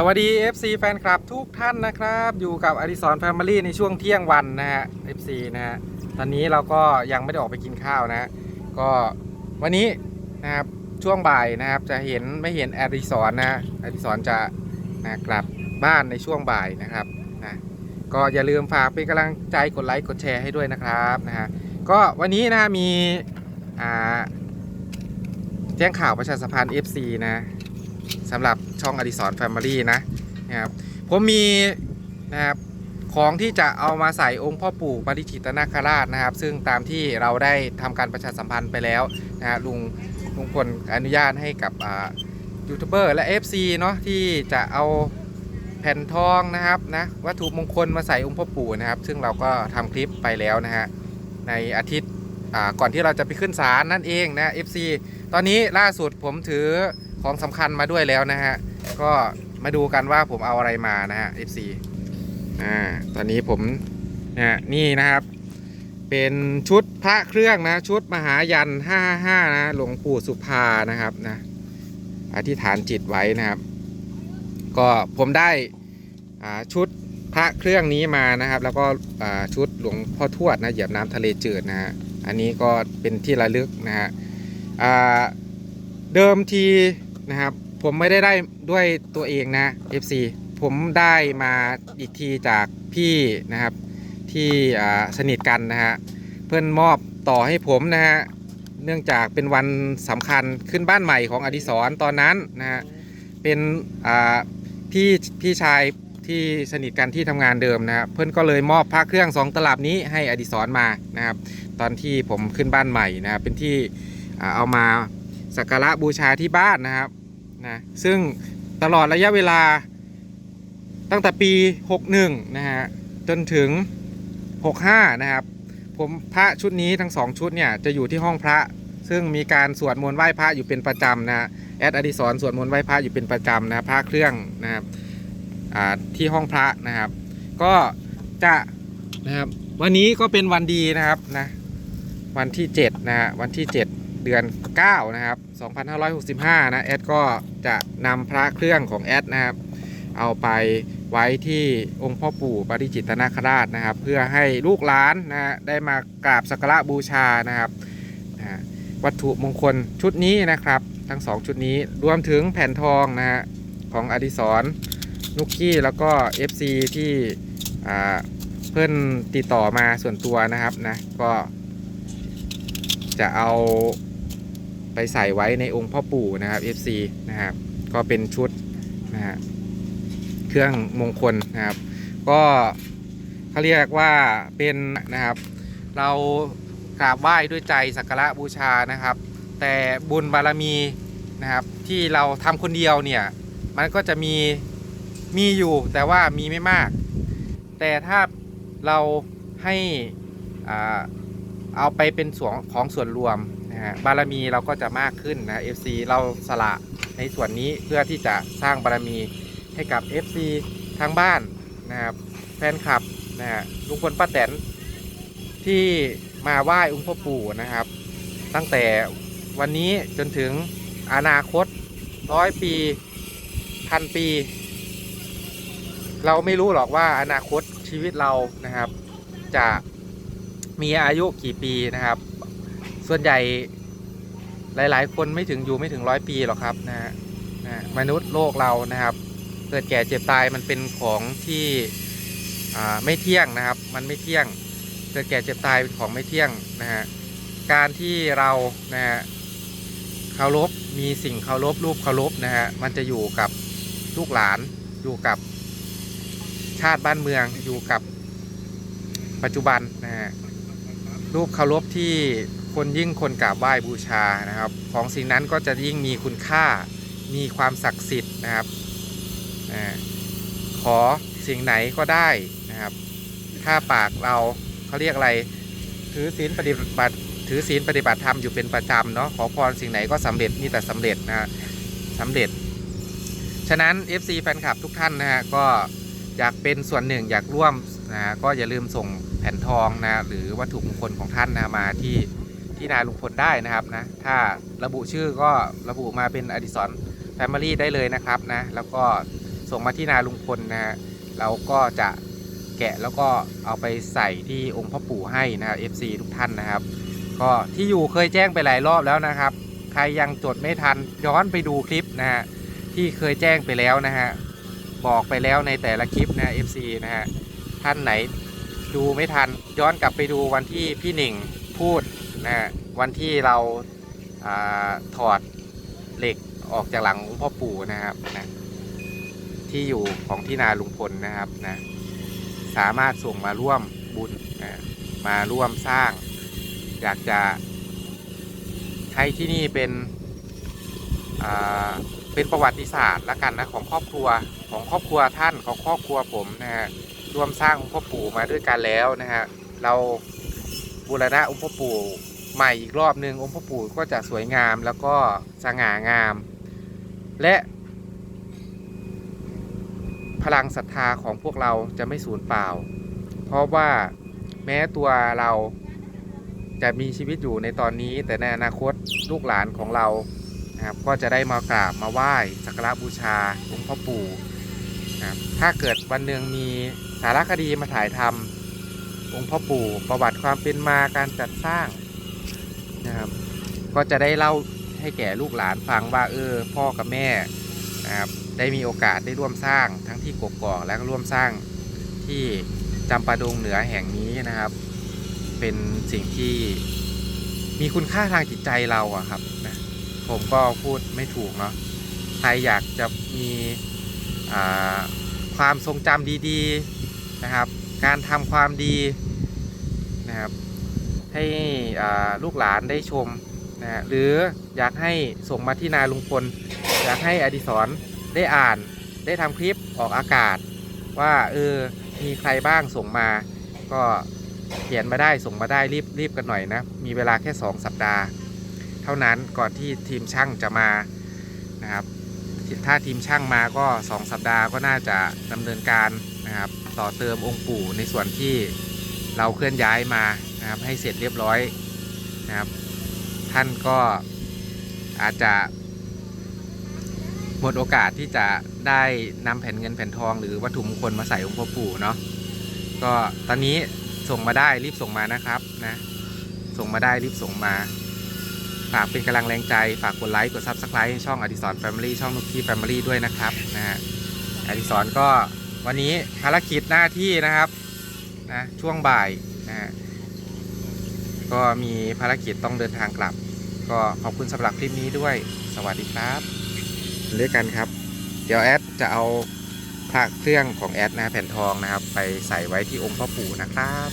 สวัสดี FC แฟนคลับทุกท่านนะครับ อยู่กับอดิสรแฟมิลี่ในช่วงเที่ยงวันนะฮะ FC นะฮะตอนนี้เราก็ยังไม่ได้ออกไปกินข้าวนะฮะก็วันนี้นะครับช่วงบ่ายนะครับจะเห็นไม่เห็นอดิสรนะฮะอดิสรจะนะกลับบ้านในช่วงบ่ายนะครับนะก็อย่าลืมฝากเป็นกำลังใจกดไลค์กดแชร์ให้ด้วยนะครับนะฮะก็วันนี้นะมีอ่าแจ้งข่าวประชาสัมพันธ์ FC นะ สำหรับช่องอดิสรแฟมิลี่นะนะครับผมมีนะครับของที่จะเอามาใส่องค์พ่อปู่ปาริจิตนาคราชนะครับ ซึ่งตามที่เราได้ทำการประชาสัมพันธ์ไปแล้วนะฮะลุงลุงพลอนุญาตให้กับอ่ายูทูบเบอร์และ FC เนาะที่จะเอาแผ่นทองนะครับนะวัตถุมงคลมาใส่องค์พ่อปู่นะครับ ซึ่งเราก็ทำคลิปไปแล้วนะฮะในอาทิตย์อ่าก่อนที่เราจะไปขึ้นศาลนั่นเองนะ FC ตอนนี้ล่าสุดผมถือ ของสำคัญมาด้วยแล้วนะฮะ ก็มาดูกันว่าผมเอาอะไรมานะฮะ FC อ่าตอนนี้ผมนะนี่นะครับ เป็นชุดพระเครื่องนะ ชุดมหายัน 555 นะหลวงปู่สุภานะครับนะอธิษฐานจิตไว้นะครับ ก็ผมได้อ่าชุดพระเครื่องนี้มานะครับ แล้วก็อ่าชุดหลวงพ่อทวดนะเหยียบน้ำทะเลจืดนะฮะอันนี้ก็เป็นที่ระลึกนะฮะอ่าเดิมที นะครับ ผมไม่ได้ได้ด้วยตัวเองนะ FC ผมได้มาอีกทีจากพี่นะครับ ที่สนิทกันนะฮะเพื่อนมอบต่อให้ผมนะฮะเนื่องจากเป็นวันสำคัญขึ้นบ้านใหม่ของอดิศรตอนนั้นนะฮะเป็นพี่พี่ชายที่สนิทกันที่ทำงานเดิมนะครับเพื่อนก็เลยมอบพระเครื่องสองตลับนี้ให้อดิศรมานะครับ ตอนที่ผมขึ้นบ้านใหม่นะครับเป็นที่เอามาสักการะบูชาที่บ้านนะครับ นะซึ่งตลอดระยะเวลาตั้งแต่ปี 61 นะฮะ จนถึง 65 นะครับ ผมพระชุดนี้ทั้งสองชุดเนี่ยจะอยู่ที่ห้องพระ ซึ่งมีการสวดมนต์ไหว้พระอยู่เป็นประจำนะฮะแอดอดิศรสวดมนต์ไหว้พระอยู่เป็นประจำนะพระเครื่องนะครับที่ห้องพระนะครับ ก็จะนะครับวันนี้ก็เป็นวันดีนะครับนะวันที่7นะฮะวันที่ 7 เดือน 9 นะครับ 2565 นะ แอดก็จะนำพระเครื่องของแอดนะครับ เอาไปไว้ที่องค์พ่อปู่ปาริจิตนาคราชนะครับ เพื่อให้ลูกหลานนะฮะได้มากราบสักการะบูชานะครับนะวัตถุมงคลชุดนี้นะครับ ทั้งสองชุดนี้รวมถึงแผ่นทองนะฮะของอดิศรนุกกี้แล้วก็ FC ที่อ่เพื่อนติดต่อมาส่วนตัวนะครับนะก็จะเอา ไปใส่ไว้ในองค์พ่อปู่นะครับ FC นะครับก็เป็นชุดนะฮะเครื่องมงคลนะครับ ก็เขาเรียกว่าเป็นนะครับ เรากราบไหว้ด้วยใจสักการะบูชานะครับ แต่บุญบารมีนะครับ ที่เราทำคนเดียวเนี่ย มันก็จะมีมีอยู่แต่ว่ามีไม่มาก แต่ถ้าเราให้อ่าเอาไปเป็นส่วนของส่วนรวม นะฮะบารมีเราก็จะมากขึ้นนะ FC เราสละในส่วนนี้เพื่อที่จะสร้างบารมีให้กับ FC ทางบ้านนะครับแฟนคลับนะฮะลุงพลป้าแตนที่มาไหว้องค์พ่อปู่นะครับ ตั้งแต่วันนี้จนถึงอนาคตร้อยปีพันปี เราไม่รู้หรอกว่าอนาคตชีวิตเรานะครับ จะมีอายุกี่ปีนะครับ ส่วนใหญ่หลาย ๆ คนไม่ถึงอยู่ไม่ถึงร้อยปีหรอกครับนะฮะนะมนุษย์โลกเรานะครับ เกิดแก่เจ็บตายมันเป็นของที่ไม่เที่ยงนะครับ มันไม่เที่ยง เกิดแก่เจ็บตายเป็นของไม่เที่ยงนะฮะการที่เรานะฮะเคารพมีสิ่งเคารพรูปเคารพนะฮะมันจะอยู่กับลูกหลานอยู่กับชาติบ้านเมืองอยู่กับปัจจุบันนะฮะรูปเคารพที่ คนยิ่งคนกราบไหว้บูชานะครับ ของสิ่งนั้นก็จะยิ่งมีคุณค่ามีความศักดิ์สิทธิ์นะครับอขอสิ่งไหนก็ได้นะครับ ถ้าปากเราเขาเรียกอะไร ถือศีลปฏิบัติ ถือศีลปฏิบัติธรรมอยู่เป็นประจำเนาะขอพรสิ่งไหนก็สำเร็จมีแต่สำเร็จนะสำเร็จ ฉะนั้น FC แฟนคลับทุกท่านนะฮะก็อยากเป็นส่วนหนึ่งอยากร่วมนะฮะก็อย่าลืมส่งแผ่นทองนะหรือวัตถุมงคลของท่านนะมาที่ ที่นาลุงพลได้นะครับนะถ้าระบุชื่อก็ระบุมาเป็นอดิศร Family ได้เลยนะครับนะแล้วก็ส่งมาที่นาลุงพลนะฮะเราก็จะแกะแล้วก็เอาไปใส่ที่องค์พ่อปู่ให้นะครับ FC ทุกท่านนะครับ ก็ที่อยู่เคยแจ้งไปหลายรอบแล้วนะครับ ใครยังจดไม่ทันย้อนไปดูคลิปนะฮะที่เคยแจ้งไปแล้วนะฮะบอกไปแล้วในแต่ละคลิปนะ FC นะฮะท่านไหนดูไม่ทันย้อนกลับไปดูวันที่พี่หนึ่งพูด นะวันที่เราอาถอดเหล็กออกจากหลังองค์พ่อปู่นะครับนะที่อยู่ของที่นาลุงพลนะครับนะสามารถส่งมาร่วมบุญนะมาร่วมสร้าง อยากจะให้ที่นี่เป็นเป็นประวัติศาสตร์ละกันนะของครอบครัวของครอบครัวท่านของครอบครัวผมนะฮะร่วมสร้างองพ่อปู่มาด้วยกันแล้วนะฮะเรา บูรณะองค์พ่อปู่ใหม่อีกรอบหนึ่งองค์พ่อปู่ก็จะสวยงามแล้วก็สง่างาม และพลังศรัทธาของพวกเราจะไม่สูญเปล่า เพราะว่าแม้ตัวเราจะมีชีวิตอยู่ในตอนนี้ แต่ในอนาคตลูกหลานของเรานะครับก็จะได้มากราบมาไหว้สักการะบูชาองค์พ่อปู่นะครับถ้าเกิดวันหนึ่งมีสารคดีมาถ่ายทำ องค์พ่อปู่ประวัติความเป็นมาการจัดสร้างนะครับ ก็จะได้เล่าให้แก่ลูกหลานฟังว่าเออพ่อกับแม่นะครับได้มีโอกาสได้ร่วมสร้างทั้งที่กกอกและก็ร่วมสร้างที่จำปาดงเหนือแห่งนี้นะครับ เป็นสิ่งที่มีคุณค่าทางจิตใจเราอะครับนะผมก็พูดไม่ถูกเนาะใครอยากจะมีความทรงจำดี ๆ นะครับ การทำความดีนะครับให้ลูกหลานได้ชมนะฮะหรืออยากให้ส่งมาที่นาลุงพล อยากให้อดิศรได้อ่านได้ทำคลิปออกอากาศ ว่าเออมีใครบ้างส่งมา ก็เขียนมาได้ส่งมาได้รีบรีบกันหน่อยนะ มีเวลาแค่ 2 สัปดาห์ เท่านั้นก่อนที่ทีมช่างจะมานะครับถ้าทีมช่างมาก็ 2 สัปดาห์ก็น่าจะดำเนินการนะครับ ต่อเติมองค์ปู่ในส่วนที่เราเคลื่อนย้ายมานะครับให้เสร็จเรียบร้อยนะครับ ท่านก็อาจจะ หมดโอกาสที่จะได้นำแผ่นเงินแผ่นทอง หรือวัตถุมงคลมาใส่องค์พ่อปู่เนาะก็ตอนนี้ส่งมาได้รีบส่งมานะครับนะส่งมาได้รีบส่งมาฝากเป็นกำลังแรงใจ ฝากกดไลค์กดซับสไครต์ช่องอดิสรแฟมิลี่ช่องนุกกี้แฟมิลี่ด้วยนะครับนะฮะอดิสรก็ วันนี้ภารกิจหน้าที่นะครับนะช่วงบ่ายนะฮะก็มีภารกิจต้องเดินทางกลับ ก็ขอบคุณสำหรับคลิปนี้ด้วยสวัสดีครับด้วยกันครับ เดี๋ยวแอดจะเอาพระเครื่องของแอดนะแผ่นทองนะครับ ไปใส่ไว้ที่องค์พ่อปู่นะครับ